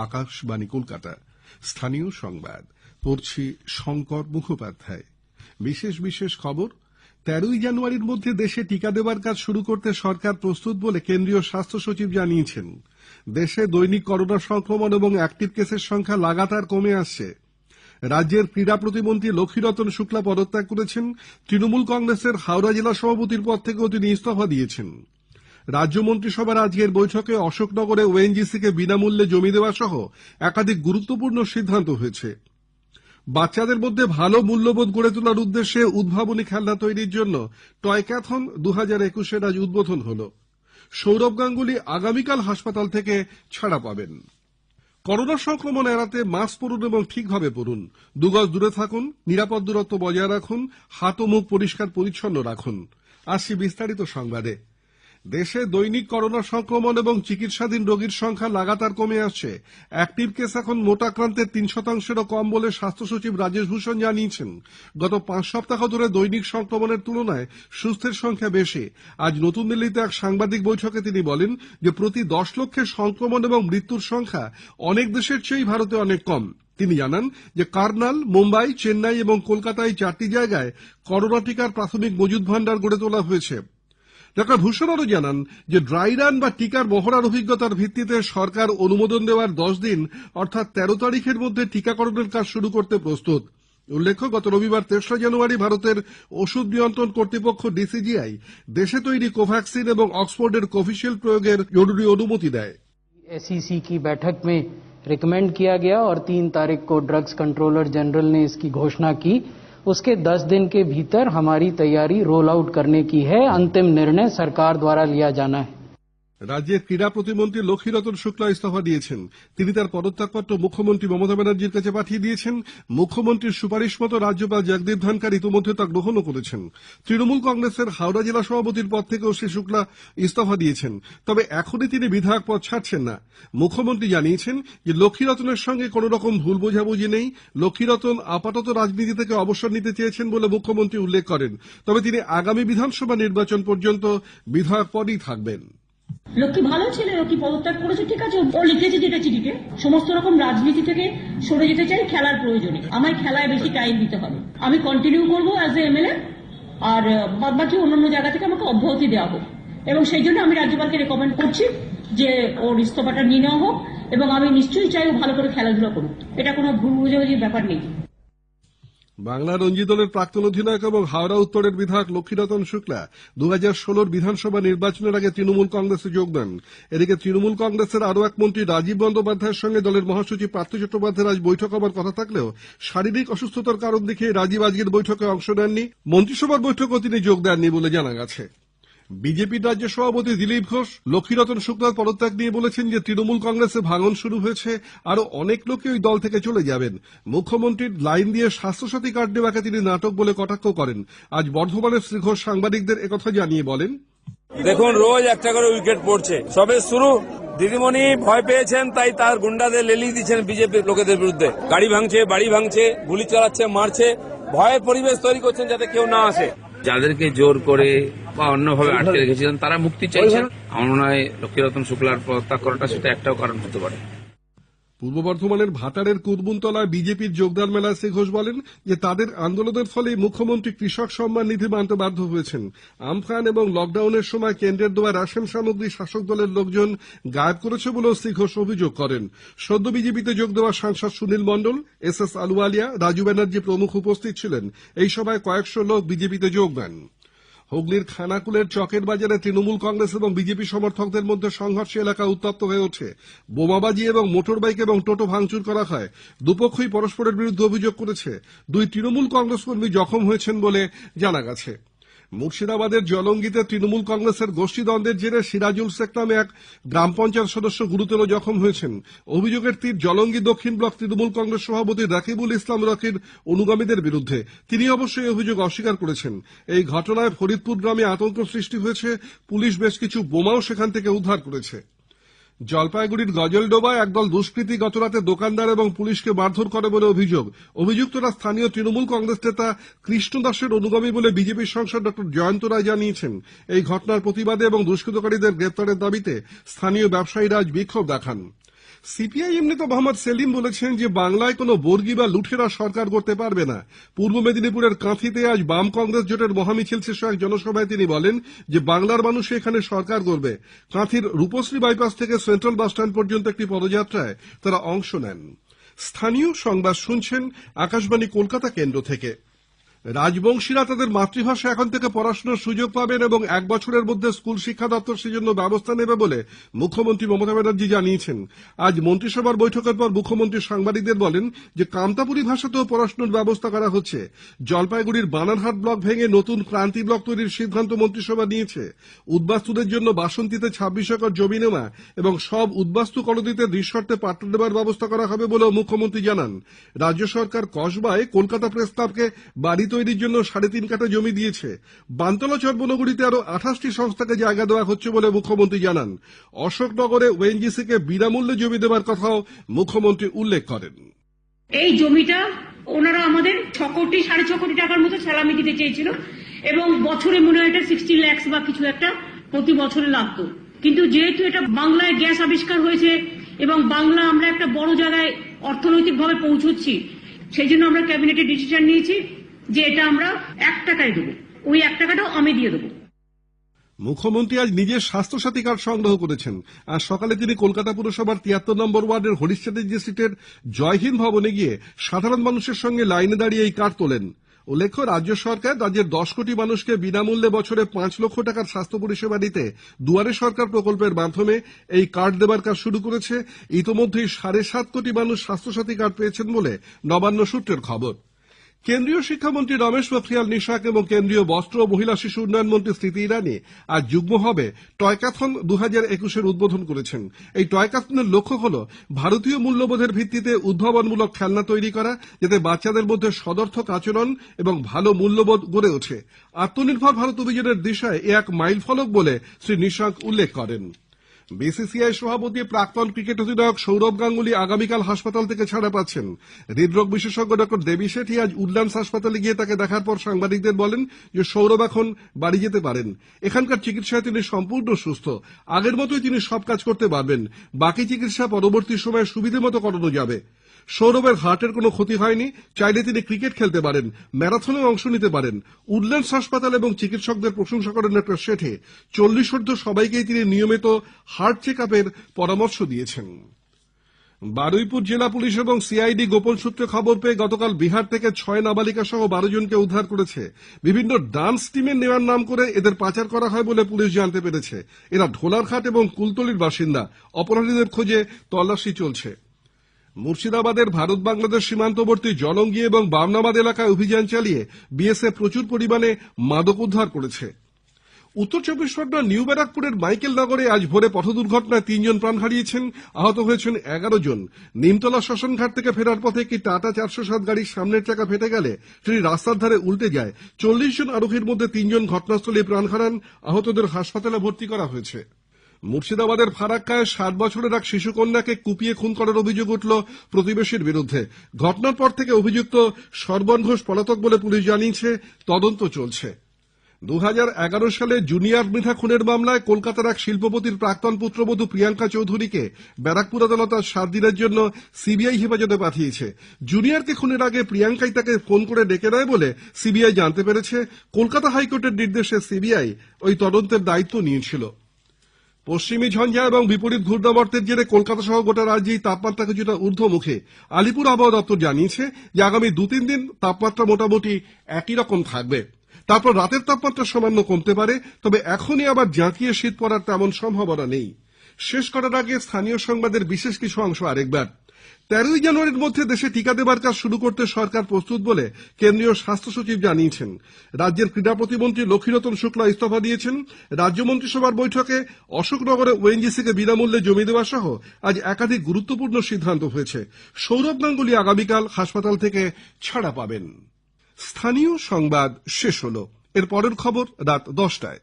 আকাশবাণী কলকাতা। স্থানীয় সংবাদ। পড়ছি শঙ্কর মুখোপাধ্যায়। বিশেষ বিশেষ খবর, তেরোই জানুয়ারির মধ্যে দেশে টিকা দেওয়ার কাজ শুরু করতে সরকার প্রস্তুত বলে কেন্দ্রীয় স্বাস্থ্য সচিব জানিয়েছেন। দেশে দৈনিক করোনা সংক্রমণ এবং অ্যাক্টিভ কেসের সংখ্যা লাগাতার কমে আসছে। রাজ্যের ক্রীড়া প্রতিমন্ত্রী লক্ষ্মীরতন শুক্লা পদত্যাগ করেছেন। তৃণমূল কংগ্রেসের হাওড়া জেলা সভাপতির পদ থেকেও তিনি ইস্তফা দিয়েছেন। রাজ্য মন্ত্রিসভার আজকের বৈঠকে অশোকনগরে ওএনজিসি কে বিনামূল্যে জমি দেওয়া সহ একাধিক গুরুত্বপূর্ণ সিদ্ধান্ত হয়েছে। বাচ্চাদের মধ্যে ভালো মূল্যবোধ গড়ে তোলার উদ্দেশ্যে উদ্ভাবনী খেলনা তৈরির জন্য টয়ক্যাথন দু হাজার একুশের আজ উদ্বোধন হল। সৌরভ গাঙ্গুলি আগামীকাল হাসপাতাল থেকে ছাড়া পাবেন। করোনা সংক্রমণ এড়াতে মাস্ক পরুন এবং ঠিকভাবে পরুন। দুগজ দূরে থাকুন, নিরাপদ দূরত্ব বজায় রাখুন, হাত ও মুখ পরিষ্কার পরিচ্ছন্ন রাখুন। আসছি বিস্তারিত সংবাদে। দেশে দৈনিক করোনা সংক্রমণ এবং চিকিৎসাধীন রোগীর সংখ্যা লাগাতার কমে আসছে। অ্যাক্টিভ কেস এখন মোট আক্রান্তের তিন শতাংশেরও কম বলে স্বাস্থ্য সচিব রাজেশ ভূষণ জানিয়েছেন। গত পাঁচ সপ্তাহ ধরে দৈনিক সংক্রমণের তুলনায় সুস্থের সংখ্যা বেশি। আজ নতুন দিল্লিতে এক সাংবাদিক বৈঠকে তিনি বলেন প্রতি দশ লক্ষের সংক্রমণ এবং মৃত্যুর সংখ্যা অনেক দেশের চেয়েই ভারতে অনেক কম। তিনি জানান যে কার্নাল, মুম্বাই, চেন্নাই এবং কলকাতায় চারটি জায়গায় করোনা টিকার প্রাথমিক মজুদ ভান্ডার গড়ে তোলা হয়েছে। ডক্টর ভূষণ আরও জানান যে ড্রাই রান বা টিকার মহড়ার অভিজ্ঞতার ভিত্তিতে সরকার অনুমোদন দেওয়ার দশ দিন অর্থাৎ তেরো তারিখের মধ্যে টিকাকরণের কাজ শুরু করতে প্রস্তুত উল্লেখ্য গত রবিবার তেসরা জানুয়ারি ভারতের ওষুধ নিয়ন্ত্রণ কর্তৃপক্ষ ডিসিজিআই দেশে তৈরি কোভ্যাক্সিন এবং অক্সফোর্ডের কোভিশিল্ড প্রয়োগের জরুরি অনুমতি দেয় एसईसी की बैठक में रिकमेंड किया गया और तीन तारीख को ड्रग्स कंट्रोलर जनरल ने इसकी घोषणा की उसके 10 दिन के भीतर हमारी तैयारी रोल आउट करने की है। अंतिम निर्णय सरकार द्वारा लिया जाना है। রাজ্যের ক্রীড়া প্রতিমন্ত্রী লক্ষ্মীরতন শুক্লা ইস্তফা দিয়েছেন। তিনি তার পদত্যাগপত্র মুখ্যমন্ত্রী মমতা ব্যানার্জির কাছে পাঠিয়ে দিয়েছেন। মুখ্যমন্ত্রীর সুপারিশ মতো রাজ্যপাল জগদীপ ধনকর ইতিমধ্যে তা গ্রহণও করেছেন। তৃণমূল কংগ্রেসের হাওড়া জেলা সভাপতির পদ থেকেও শ্রী শুক্লা ইস্তফা দিয়েছেন। তবে এখনই তিনি বিধায়ক পদ ছাড়ছেন না। মুখ্যমন্ত্রী জানিয়েছেন লক্ষ্মীরতনের সঙ্গে কোন রকম ভুল বোঝাবুঝি নেই। লক্ষ্মীরতন আপাতত রাজনীতি থেকে অবসর নিতে চেয়েছেন বলে মুখ্যমন্ত্রী উল্লেখ করেন। তবে তিনি আগামী বিধানসভা নির্বাচন পর্যন্ত বিধায়ক পদেই থাকবেন। লক্ষ্মী ভালো ছেলে, লক্ষ্মী পদত্যাগ করেছে, ঠিক আছে, ও লিখেছে যেটা চিঠিতে। সমস্ত রকম রাজনীতি থেকে সরে যেতে চাই, খেলার প্রয়োজনে। আমায় খেলায় বেশি টাইম দিতে হবে। আমি কন্টিনিউ করব অ্যাজ এ এমএলএ আর বাদ বাকি অন্যান্য জায়গা থেকে আমাকে অব্যাহতি দেওয়া হোক। এবং সেই জন্য আমি রাজ্যপালকে রেকমেন্ড করছি যে, ওর ইস্তফাটা নিয়ে নেওয়া হোক, এবং আমি নিশ্চয়ই চাই ও ভালো করে খেলাধুলা করুক। এটা কোনো ভুল বুঝাবুঝির ব্যাপার নেই। বাংলা রঞ্জি দলের প্রাক্তন অধিনায়ক এবং হাওড়া উত্তরের বিধায়ক লক্ষ্মীরতন শুক্লা দু হাজার ষোলোর বিধানসভা নির্বাচনের আগে তৃণমূল কংগ্রেসে যোগ দেন। এদিকে তৃণমূল কংগ্রেসের আরও এক মন্ত্রী রাজীব বন্দ্যোপাধ্যায়ের সঙ্গে দলের মহাসচিব পার্থ চট্টোপাধ্যায়ের আজ বৈঠক হবার কথা থাকলেও শারীরিক অসুস্থতার কারণ দেখিয়ে রাজীব আজকের বৈঠকে অংশ নেননি। মন্ত্রিসভার বৈঠকেও তিনি যোগ দেননি বলে জানা গেছে। বিজেপির রাজ্য সভাপতি দিলীপ ঘোষ লক্ষ্মীরতন শুক্লার পদত্যাগ নিয়ে বলেছেন যে তৃণমূল কংগ্রেসে ভাঙন শুরু হয়েছে আরও অনেক লোকে ওই দল থেকে চলে যাবেন। মুখ্যমন্ত্রীর লাইন দিয়ে স্বাস্থ্যসাথী কার্ড নেওয়াকে তিনি নাটক বলে কটাক্ষ করেন। আজ বর্ধমানের শ্রী ঘোষ সাংবাদিকদের একথা জানিয়ে বলেন দেখুন রোজ একটা করে উইকেট পড়ছে। সবে শুরু। দিদিমণি ভয় পেয়েছেন তাই তার গুন্ডাদের লেলিয়ে দিচ্ছেন বিজেপির লোকেদের বিরুদ্ধে। গাড়ি ভাঙছে বাড়ি ভাঙছে গুলি চালাচ্ছে মারছে। ভয়ের পরিবেশ তৈরি করছেন যাতে কেউ না আসে। যাদেরকে জোর করে বা অন্যভাবে আটকে রেখেছিলেন তারা মুক্তি চাইছেন আমার মনে হয় লক্ষ্মীরতন শুক্লার পদত্যাগ করাটা সেটা একটাও কারণ হতে পারে। পূর্ব বর্ধমানের ভাটারের কুদবুনতলায় বিজেপির যোগদান মেলায় শ্রী ঘোষ বলেন যে তাদের আন্দোলনের ফলে মুখ্যমন্ত্রী কৃষক সম্মান নিধি মানতে বাধ্য হয়েছেন। আমফান এবং লকডাউনের সময় কেন্দ্রের দেওয়া রেশন সামগ্রী শাসক দলের লোকজন গায়েব করেছে বলেও শ্রী ঘোষ অভিযোগ করেন। সদ্য বিজেপিতে যোগ দেওয়া সাংসদ সুনীল মণ্ডল এস এস আলুওয়ালিয়া রাজু ব্যানার্জি প্রমুখ উপস্থিত ছিলেন। এই সভায় কয়েকশো লোক বিজেপিতে যোগ দেন। হুগলির খানাকুলের চকের বাজারে তৃণমূল কংগ্রেস এবং বিজেপি সমর্থকদের মধ্যে সংঘর্ষে এলাকা উত্তপ্ত হয়ে ওঠে। বোমাবাজি এবং মোটর বাইক এবং টোটো ভাঙচুর করা হয়। দুপক্ষই পরস্পরের বিরুদ্ধে অভিযোগ করেছে। দুই তৃণমূল কংগ্রেস কর্মী জখম হয়েছেন বলে জানা গেছে। মুর্শিদাবাদের জলঙ্গিতে তৃণমূল কংগ্রেসের গোষ্ঠীদ্বন্দ্বের জেরে সিরাজুল শেখ নামে এক গ্রাম পঞ্চায়েত সদস্য গুরুতর জখম হয়েছেন। অভিযোগের তীর জলঙ্গি দক্ষিণ ব্লক তৃণমূল কংগ্রেস সভাপতি রাকিবুল ইসলাম রকির অনুগামীদের বিরুদ্ধে। তিনি অবশ্য এই অভিযোগ অস্বীকার করেছেন। এই ঘটনায় ফরিদপুর গ্রামে আতঙ্ক সৃষ্টি হয়েছে। পুলিশ বেশ কিছু বোমাও সেখান থেকে উদ্ধার করেছে। জলপাইগুড়ির গজলডোবায় একদল দুষ্কৃতী গতরাতে দোকানদার এবং পুলিশকে মারধর করে বলে অভিযোগ। অভিযুক্তরা স্থানীয় তৃণমূল কংগ্রেস নেতা কৃষ্ণ দাসের অনুগামী বলে বিজেপির সাংসদ ডক্টর জয়ন্ত রায় জানিয়েছেন। এই ঘটনার প্রতিবাদে এবং দুষ্কৃতকারীদের গ্রেপ্তারের দাবিতে স্থানীয় ব্যবসায়ীরা আজ বিক্ষোভ দেখান। সিপিআইএম নেতা মোহাম্মদ সেলিম বলেছেন যে বাংলায় কোনো বর্গী বা লুঠেরা সরকার করতে পারবে না। পূর্ব মেদিনীপুরের কাঁথিতে আজ বাম কংগ্রেস জোটের মহামিছিল শেষে এক জনসভায় তিনি বলেন যে বাংলার মানুষ এখানে সরকার করবে কাঁথির রূপশ্রী বাইপাস থেকে সেন্ট্রাল বাসস্ট্যান্ড পর্যন্ত একটি পদযাত্রায় তারা অংশ নেন। স্থানীয় সংবাদ শুনছেন আকাশবাণী কলকাতা কেন্দ্র থেকে। রাজবংশীরা তাদের মাতৃভাষা এখন থেকে পড়াশোনার সুযোগ পাবেন এবং এক বছরের মধ্যে স্কুল শিক্ষা দপ্তর সেজন্য ব্যবস্থা নেবে বলে মুখ্যমন্ত্রী মমতা ব্যানার্জি জানিয়েছেন। আজ মন্ত্রিসভার বৈঠকের পর মুখ্যমন্ত্রী সাংবাদিকদের বলেন কামতাপুরী ভাষাতেও পড়াশোনার ব্যবস্থা করা হচ্ছে। জলপাইগুড়ির বানারহাট ব্লক ভেঙে নতুন ক্রান্তি ব্লক তৈরির সিদ্ধান্ত মন্ত্রিসভা নিয়েছে। উদ্বাস্তুদের জন্য বাসন্তীতে ছাব্বিশ একর জমি নেওয়া এবং সব উদ্বাস্তু কলোনিতে নিঃশর্তে পাট্টা দেওয়ার ব্যবস্থা করা হবে বলেও মুখ্যমন্ত্রী জানান। রাজ্য সরকার কসবায় কলকাতা প্রেস ক্লাবকে বাড়ি তৈরির জন্য সাড়ে তিন কাঠা জমি দিয়েছে। বান্তলা চর্মনগরীতে আরও আঠাশটি সংস্থাকে জায়গা দেওয়া হচ্ছে বলে মুখ্যমন্ত্রী জানান। অশোকনগরে ওএনজিসি কে বিনামূল্যে জমি দেওয়ার কথাও মুখ্যমন্ত্রী উল্লেখ করেন। এই জমিটা ওনারা আমাদের ছ কোটি, সাড়ে ছ কোটি টাকার মতো স্যালামি দিতে চেয়েছিল এবং বছরে মনে হয় এটা সিক্সটি ল্যাক্স বা কিছু একটা প্রতি বছরে লাগতো। কিন্তু যেহেতু এটা বাংলায় গ্যাস আবিষ্কার হয়েছে এবং বাংলা আমরা একটা বড় জায়গায় অর্থনৈতিকভাবে পৌঁছচ্ছি, সেই জন্য আমরা ক্যাবিনেটে ডিসিশন নিয়েছি। যে এটা আমরা এক টাকায় দেবো। ওই এক টাকাটাও আমি দিয়ে দেবো। মুখ্যমন্ত্রী আজ নিজের স্বাস্থ্যসাথী কার্ড সংগ্রহ করেছেন। আর সকালে তিনি কলকাতা পুরসভার তিয়াত্তর নম্বর ওয়ার্ডের হরিশ্চাটার্জি স্ট্রিটের জয়হীন ভবনে গিয়ে সাধারণ মানুষের সঙ্গে লাইনে দাঁড়িয়ে এই কার্ড তোলেন। উল্লেখ্য, রাজ্য সরকার রাজ্যের দশ কোটি মানুষকে বিনামূল্যে বছরে পাঁচ লক্ষ টাকার স্বাস্থ্য পরিষেবা দিতে দুয়ারে সরকার প্রকল্পের মাধ্যমে এই কার্ড দেবার কাজ শুরু করেছে। ইতোমধ্যেই সাড়ে সাত কোটি মানুষ স্বাস্থ্যসাথী কার্ড পেয়েছেন বলে নবান্ন সূত্রের খবর। কেন্দ্রীয় শিক্ষামন্ত্রী রমেশ পোখরিয়াল নিশাক এবং কেন্দ্রীয় বস্ত্র ও মহিলা শিশু উন্নয়ন মন্ত্রী স্মৃতি ইরানি আজ যুগ্মভাবে টয়কাথন দু হাজার একুশের উদ্বোধন করেছেন। এই টয়কাথনের লক্ষ্য হল ভারতীয় মূল্যবোধের ভিত্তিতে উদ্ভাবনমূলক খেলনা তৈরি করা, যাতে বাচ্চাদের মধ্যে সদর্থক আচরণ এবং ভালো মূল্যবোধ গড়ে ওঠে। আত্মনির্ভর ভারত অভিযানের দিশায় এ এক মাইল ফলক বলে শ্রী নিশাঙ্ক উল্লেখ করেন। বিসিসিআই সভাপতি, প্রাক্তন ক্রিকেট অধিনায়ক সৌরভ গাঙ্গুলি আগামীকাল হাসপাতাল থেকে ছাড়া পাচ্ছেন। হৃদরোগ বিশেষজ্ঞ ডক্টর দেবী শেঠি আজ উডল্যান্ডস হাসপাতালে গিয়ে তাকে দেখার পর সাংবাদিকদের বলেন সৌরভ এখন বাড়ি যেতে পারেন। এখানকার চিকিৎসায় তিনি সম্পূর্ণ সুস্থ। আগের মতোই তিনি সব কাজ করতে পারবেন। বাকি চিকিৎসা পরবর্তী সময়ে সুবিধে মতো করানো যাবে। সৌরভের হার্টের কোনো ক্ষতি হয়নি, চাইলে তিনি ক্রিকেট খেলতে পারেন, ম্যারাথনে অংশ নিতে পারেন। উডল্যান্ডস হাসপাতাল এবং চিকিৎসকদের প্রশংসা করেন ডক্টর শেঠে। চল্লিশ ঊর্ধ্ব সবাইকেই তিনি নিয়মিত হার্ট চেক আপের পরামর্শ দিয়েছেন। বারুইপুর জেলা পুলিশ এবং সিআইডি গোপন সূত্রে খবর পেয়ে গতকাল বিহার থেকে ছয় নাবালিকা সহ বারো জনকে উদ্ধার করেছে। বিভিন্ন ডান্স টিমের নেওয়ার নাম করে এদের পাচার করা হয় বলে পুলিশ জানতে পেরেছে। এরা ঢোলারঘাট এবং কুলতলির বাসিন্দা। অপরাধীদের খোঁজে তল্লাশি চলছে। মুর্শিদাবাদের ভারত বাংলাদেশ সীমান্তবর্তী জলঙ্গি এবং বামনাবাদ এলাকায় অভিযান চালিয়ে বিএসএফ প্রচুর পরিমাণে মাদক উদ্ধার করেছে। উত্তর চব্বিশ পরগনার নিউ ব্যারাকপুরের মাইকেল নগরে আজ ভোরে পথ দুর্ঘটনায় তিনজন প্রাণ হারিয়েছেন, আহত হয়েছেন এগারো জন। নিমতলা শ্মশানঘাট থেকে ফেরার পথে একটি টাটা চারশো সাত গাড়ির সামনের চাকা ফেটে গেলে সেটি রাস্তার ধারে উল্টে যায়। চল্লিশ জন আরোহীর মধ্যে তিনজন ঘটনাস্থলে প্রাণ হারান, আহতদের হাসপাতালে ভর্তি করা হয়েছে। মুর্শিদাবাদের ফারাক্কায় সাত বছরের এক শিশুকন্যাকে কুপিয়ে খুন করার অভিযোগ উঠল প্রতিবেশীর বিরুদ্ধে। ঘটনার পর থেকে অভিযুক্ত সর্বণ ঘোষ পলাতক বলে পুলিশ জানিয়েছে, তদন্ত চলছে। দু হাজার এগারো সালে জুনিয়র মৃধা খুনের মামলায় কলকাতার এক শিল্পপতির প্রাক্তন পুত্রবধূ প্রিয়াঙ্কা চৌধুরীকে ব্যারাকপুর আদালত আজ সাত দিনের জন্য সিবিআই হেফাজতে পাঠিয়েছে। জুনিয়রকে খুনের আগে প্রিয়াঙ্কাই তাকে ফোন করে ডেকে নেয় বলে সিবিআই জানতে পেরেছে। কলকাতা হাইকোর্টের নির্দেশে সিবিআই ওই তদন্তের দায়িত্ব নিয়েছিল। পশ্চিমী ঝঞ্ঝা এবং বিপরীত ঘূর্ণাবর্তের জেরে কলকাতা সহ গোটা রাজ্যেই তাপমাত্রা কিছুটা ঊর্ধ্বমুখে। আলিপুর আবহাওয়া দপ্তর জানিয়েছে আগামী দু তিন দিন তাপমাত্রা মোটামুটি একই রকম থাকবে। তারপর রাতের তাপমাত্রা সামান্য কমতে পারে, তবে এখনই আবার জাঁকিয়ে শীত পড়ার তেমন সম্ভাবনা নেই। শেষ করার আগে স্থানীয় সংবাদের বিশেষ কিছু অংশ আরেকবার। তেরোই জানুয়ারির মধ্যে দেশে টিকা দেবার কাজ শুরু করতে সরকার প্রস্তুত বলে কেন্দ্রীয় স্বাস্থ্য সচিব জানিয়েছেন। রাজ্যের ক্রীড়া প্রতিমন্ত্রী লক্ষ্মীরতন শুক্লা ইস্তফা দিয়েছেন। রাজ্য মন্ত্রিসভার বৈঠকে অশোকনগরে ওএনজিসিকে বিনামূল্যে জমি দেওয়া সহ আজ একাধিক গুরুত্বপূর্ণ সিদ্ধান্ত হয়েছে। সৌরভ গাঙ্গুলি আগামীকাল হাসপাতাল থেকে ছাড়া পাবেন। স্থানীয় সংবাদ শেষ হল। এর পরের খবর রাত দশটায়।